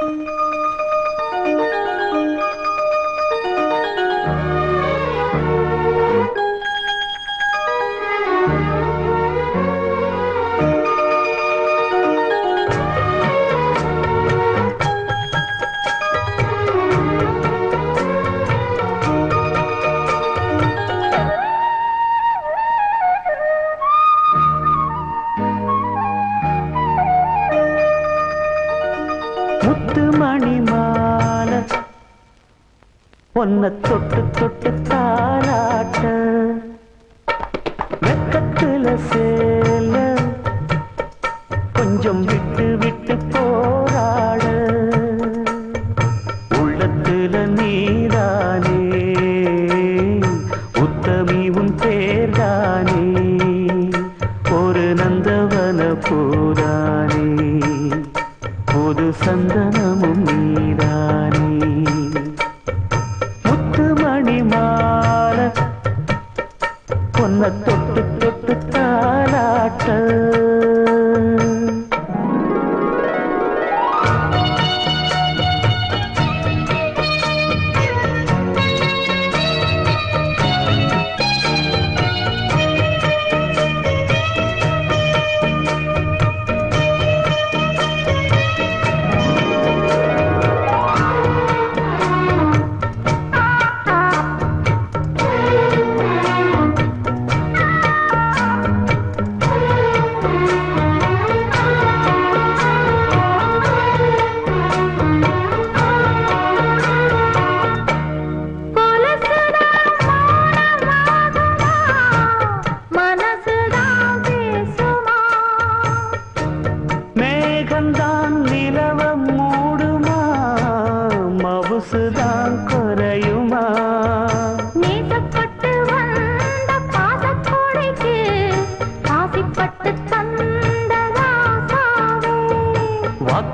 you. ஒன்ன தொட்டு தொட்டு தாராட்ட வெக்கத்துல சேல கொஞ்சம் விட்டு வண்ணத்தொ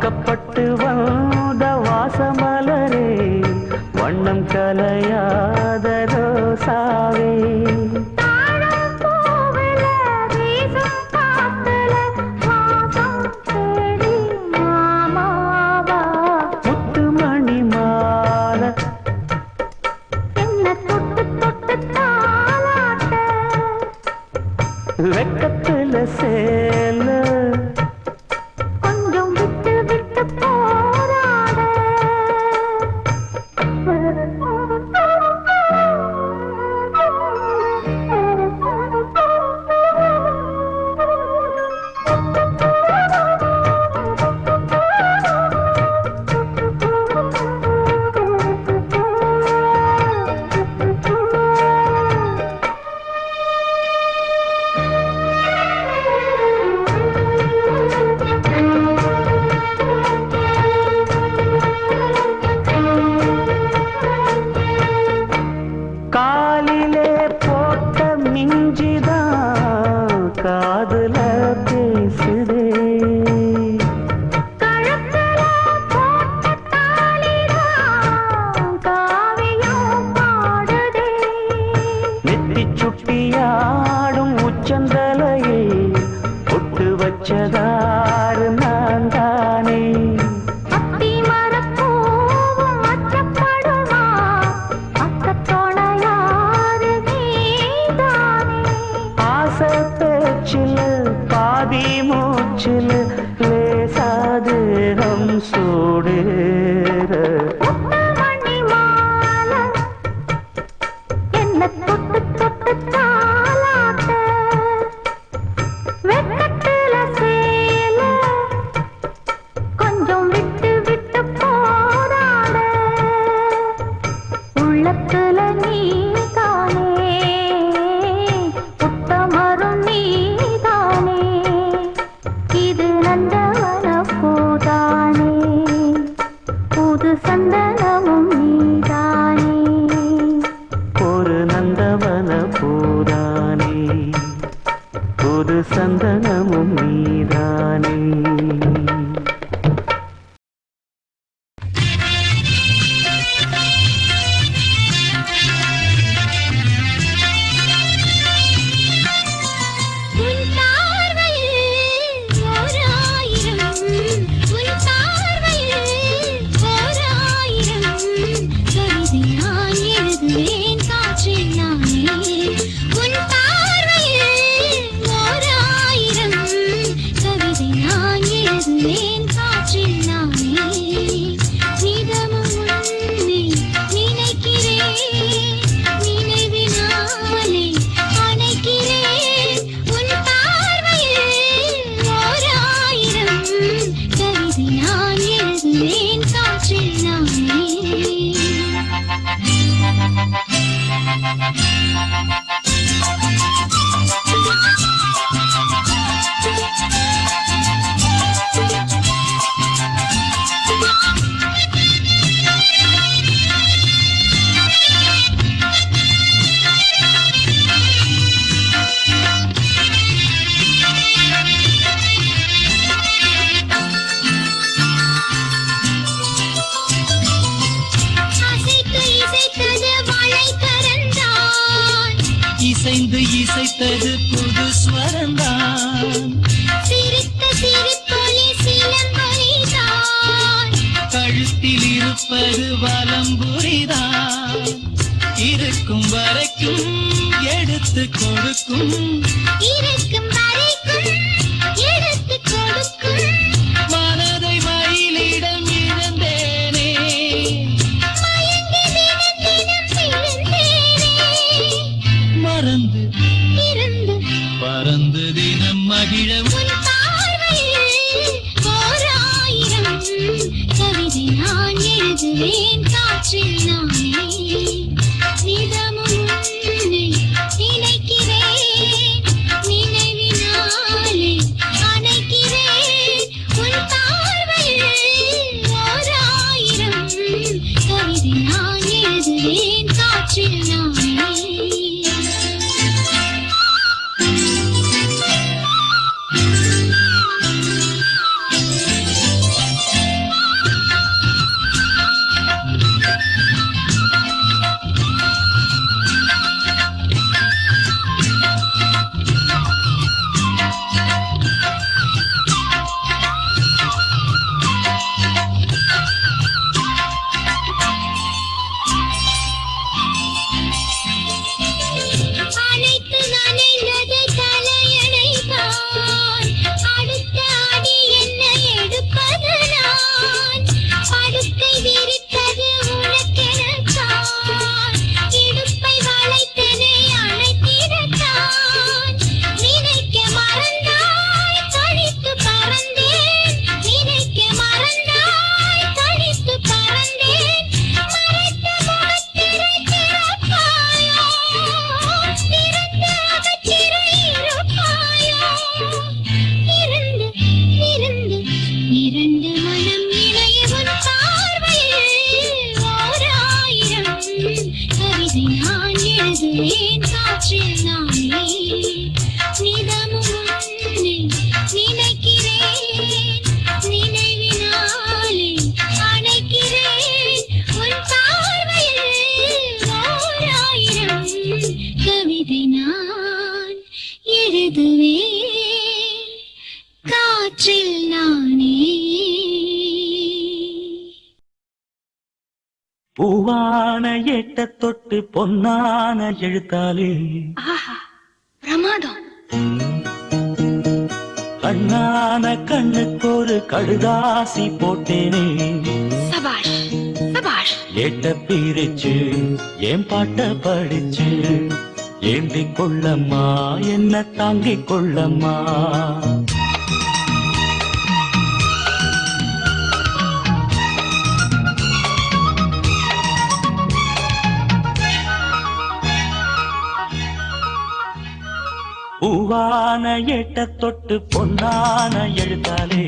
மறக்கப்பட்ட பிசைந்து இசைத்தது புது ஸ்வரந்தான். சிரித்த சிரிப்பொலி சிலம்பொலிதான் கழுத்தில் இருப்பது வலம்புரிதான் இருக்கும் வரைக்கும் எடுத்து கொடுக்கும். இருக்கும் பூவான எட்ட தொட்டு பொன்னான எழுத்தாலே. பிரமாதம். கண்ணான கண்ணுக்கு ஒரு கடுதாசி போட்டேனே. சபாஷ் சபாஷ். ஏட்ட பிரிச்சு ஏன் பாட்ட படிச்சு? ஏந்தி கொள்ளம்மா என்ன தாங்கிக் கொள்ளம்மா? பூவான எட்ட தொட்டு பொன்னான எழுத்தாலே.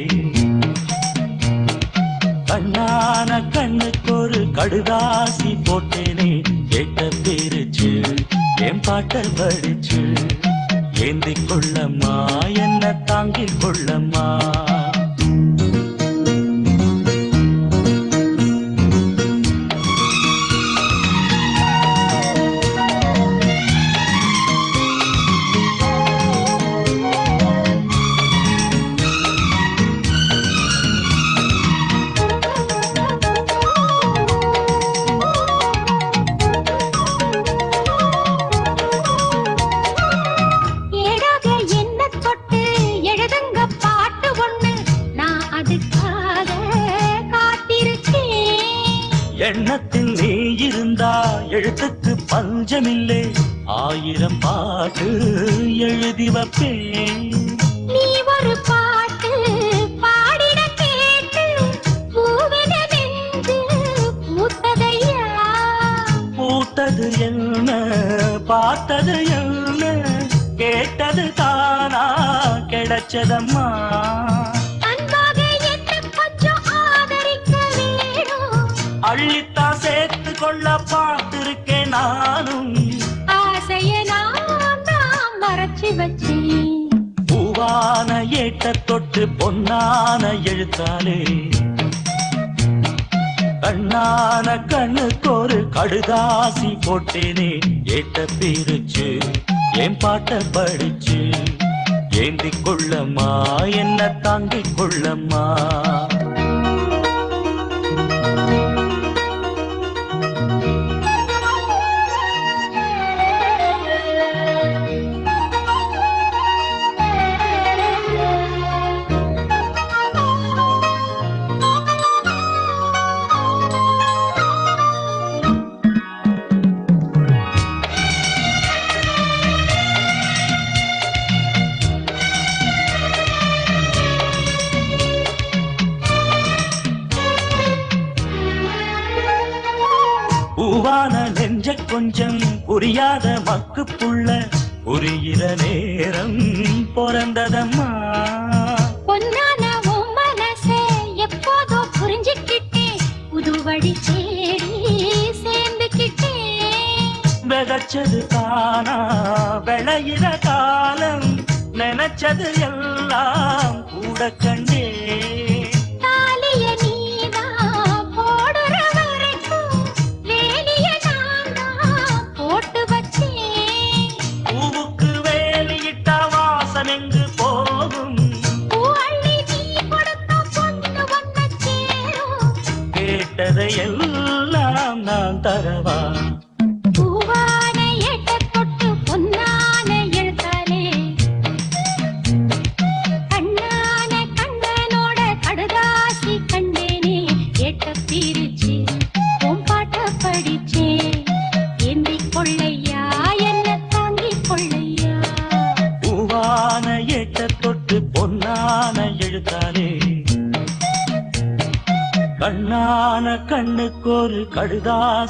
கண்ணான கண்ணுக்கு ஒரு கடுதாசி போட்டேனே. கேட்ட பேருச்சு என் பாட்டல் படிச்சு. ஏந்தி கொள்ளம்மா என்ன தாங்கிக் கொள்ளம்மா. எழுதி வைப்பேன் நீ ஒரு பாட்டு பாடிட கேட்டு நெஞ்சு பூத்ததையா பூத்தது என்ன பார்த்தது என்ன கேட்டது தானா கிடைச்சதம்மா. அள்ளித்தான் சேர்த்து கொள்ள பார்த்திருக்கேன் நானும். பொதுவான ஏட்ட தொட்டு பொன்னான எழுத்தாலே. கண்ணான கண்ணுக்கு ஒரு கடுதாசி போட்டேனே. ஏட்ட பிரிச்சு என் பாட்ட படிச்சு? ஏந்திக் கொள்ளம்மா என்ன தாங்கிக் கொள்ளம்மா? புரியாத மக்கு புள்ள புரிகிற நேரம் பிறந்ததம்மா. பொன்னான உன் மனசே எப்போதோ புரிஞ்சுக்கிட்டேன் புது வழி தேடி சேர்ந்துக்கிட்டேன். விதைச்சது தானா விளையிற காலம் நினைச்சது எல்லாம் கூட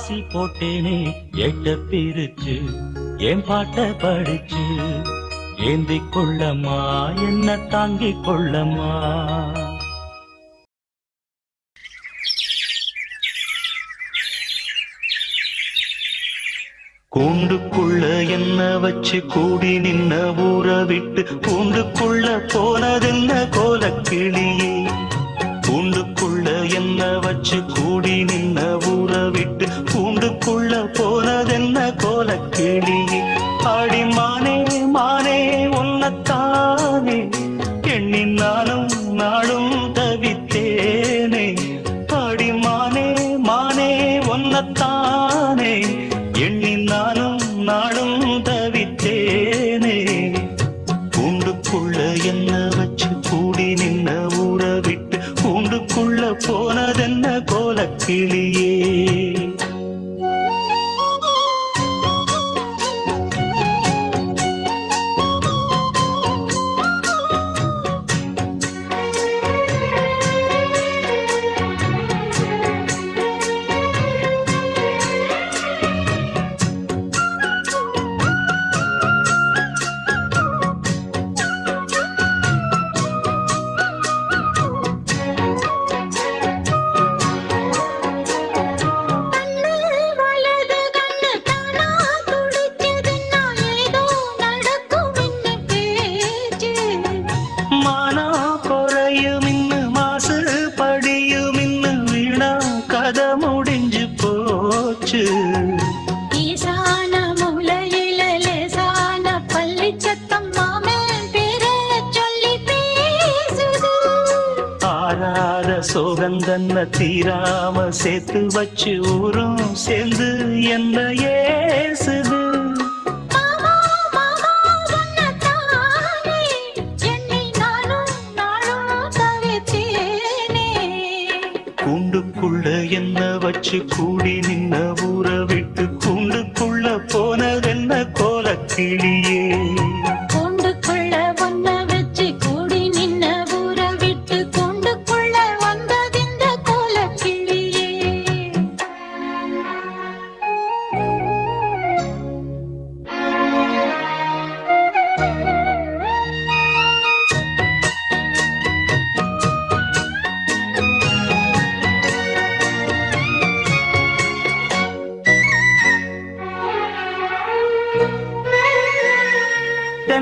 கடுதாசி போட்டேனே எட்ட பிரிச்சு என் பாட்ட படிச்சு. ஏந்தி கொள்ளம்மா என்ன தாங்கிக் கொள்ளம்மா கூண்டுக்குள்ள என்ன வச்சு கூடி நின்ன ஊற விட்டு கூண்டுக்குள்ள போனதென்ன கோலக்கிளியே? கூண்டுக்குள்ள என்ன வச்சு கூ உள்ள போனதென்ன கோலக்கிளி சோகந்தன்ன தீராம சேர்த்து வச்சு ஊரும் சேர்ந்து என்ன ஏசுது? கூண்டுக்குள்ள என்ன வச்சு கூடி நின்ன ஊற விட்டு கூண்டுக்குள்ள போனதென்ன கோலக்கிளியே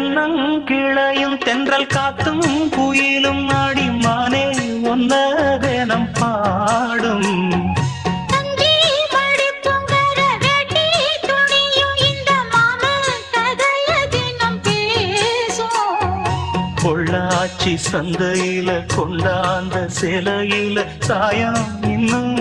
தென்னம் கிளையும் தென்றல் காத்தும் குயிலும் ஆடி மானே ஒன்னதனம் பாடும். பொள்ளாச்சி சந்தையில கொண்டாந்த சிலையில சாயம் இன்னும்